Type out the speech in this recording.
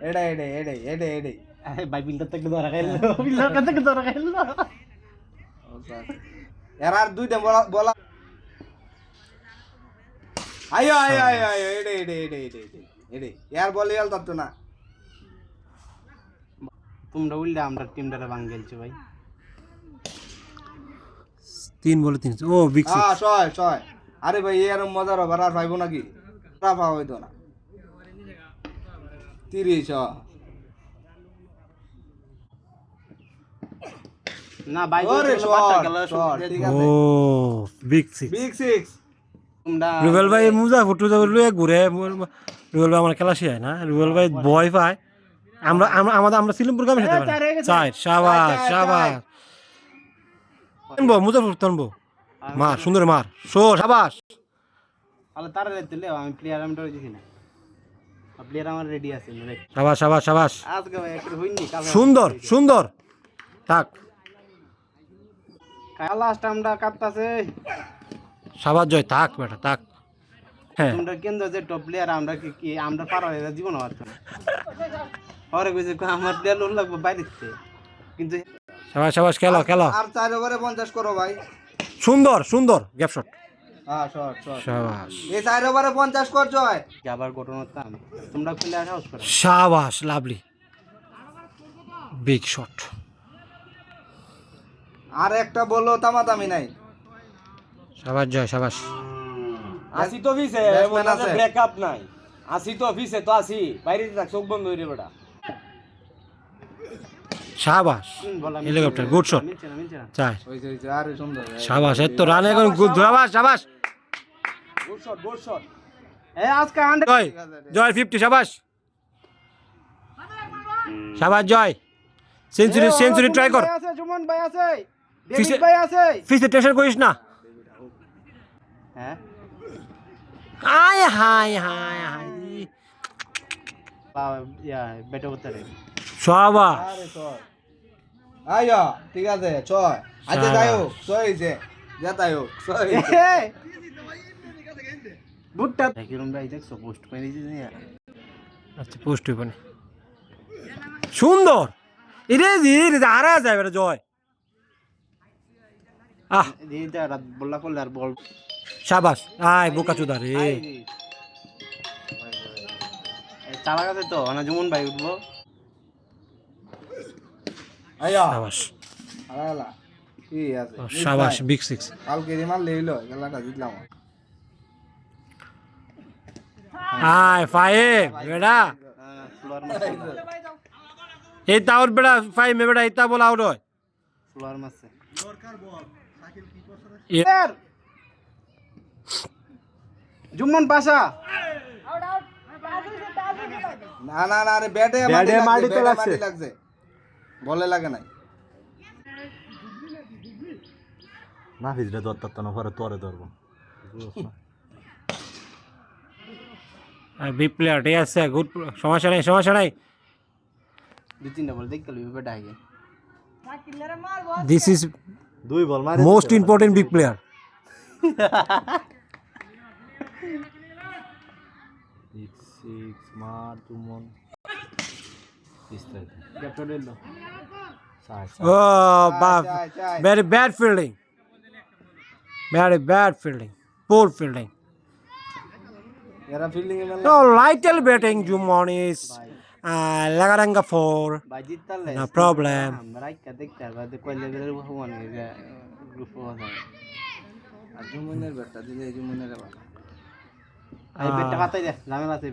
এডে এডে এডে এডে এডে ভাই বিল্ডার থেকে ধরা খাইলো বিল্ডার থেকে ধরা খাইলো এর আর দুইটা বলা বলা আয়ো আয়ো আয়ো আয়ো এডে এডে এডে এডে এডে এডে ইয়ার বলে ইয়াল তত্ত্ব না তোমরা উল্টা আমরা টিমটারে ভাই তিন বলে তিন ও হ্যাঁ ছয় ছয় আরে ভাই এর মজার ওভার আর পাইবো নাকি রাফা হইতো না তিরিশ না ভাই ওরে শট শট ঠিক ও big six big six Rubel ভাই মুজা ফুটু লুয়ে ঘুরে রুবেল ভাই আমার খেলা শিয়ায় না। রুবেল ভাই ভয় পায়। আমরা আমরা আমাদের আমরা সিলিমপুর গ্রামে সাথে চার হয়ে। চার চার, সাবাস। টানবো মুজাফর টানবো। মার সুন্দর মার। শো সাবাস। তাহলে তারা আমি প্লেয়ার আমি না। প্লেয়ার আমার রেডি আছে রেডি সাবাস সাবাস সাবাস। আজকে ভাই একটু হইনি সুন্দর সুন্দর। থাক। লাস্ট আমরা কাটতাছে সাবাস জয় থাক বেটা থাক। হ্যাঁ। তোমরা কেন্দ্র যে টপ প্লেয়ার আমরা কি কি আমরা পার হয়ে জীবন হওয়ার জন্য পরে কইছে আমার প্লেয়ার লোন লাগবে কিন্তু সাবাস সাবাস খেলো খেলো। আর চার ওভারে পঞ্চাশ করো ভাই। সুন্দর সুন্দর গ্যাপ শট সাবাস। হয় লাভলি। বিগ শট আর একটা বলল তামাতামি নাই। সাবাস জয় সাবাস। আসি তো অফিসে। ব্রেকআপ নাই। আসি তো অফিসে তো আসি। বাইরে থাক চোখ বন্ধ বেটা বলা হেলিকপ্টার গুড শট সুন্দর সাবাস এত রান এখন গুড আজকে আন্ডার জয় জয় ফিফটি সাবাস। সাবাস জয়। সেঞ্চুরি সেঞ্চুরি ট্রাই কর। ফিসে- টেনশন করিস না। হ্যাঁ? আয় হায় হায় হায়। বা- করতে আইয়া ঠিক আছে ছয় আচ্ছা যাই হোক ছয় হয়েছে যেতাই হোক ছয় হয়েছে। বুটটা কিরম ভাই দেখছ পোস্ট করে দিয়েছে না আচ্ছা পোস্ট হইব সুন্দর। এরে জি আরা যায় বেটা জয়। আহ। বললা করলে আর বল। আয় বোকা চুদা রে। চালা গেছে তো না জুমন ভাই উঠবো। সাবাস। আলালা কি আছে? সাবাস বিগ সিক্স কালকে রিমাল লইলো খেলাটা জিতলাম। ফাইভ ফাইভ বল আউট হয়। জুমন পাশা। না না না আরে ব্যাটে ব্যাটে মাটিতে লাগছে লাগছে। ব্যাটে মাটি লাগছে বলে লাগে নাই। না ফিজরে দত্ত না পরে তোরে ধরবো। আর বিগ প্লেয়ার ঠিক আছে গুড সমস্যা নাই সমস্যা নাই। দু তিনটা বল দেখতে লইবে বেটা আগে। দিস ইজ দুই বল মারে most important big player six মার তুমন। চাই, চাই। very bad fielding very bad fielding poor fielding so little batting Jumon is uh, Lagaranga four. ভাই জিততালে No problem. জুমুনের ব্যাটটা দিলে জুমুনের এবার এই দে এই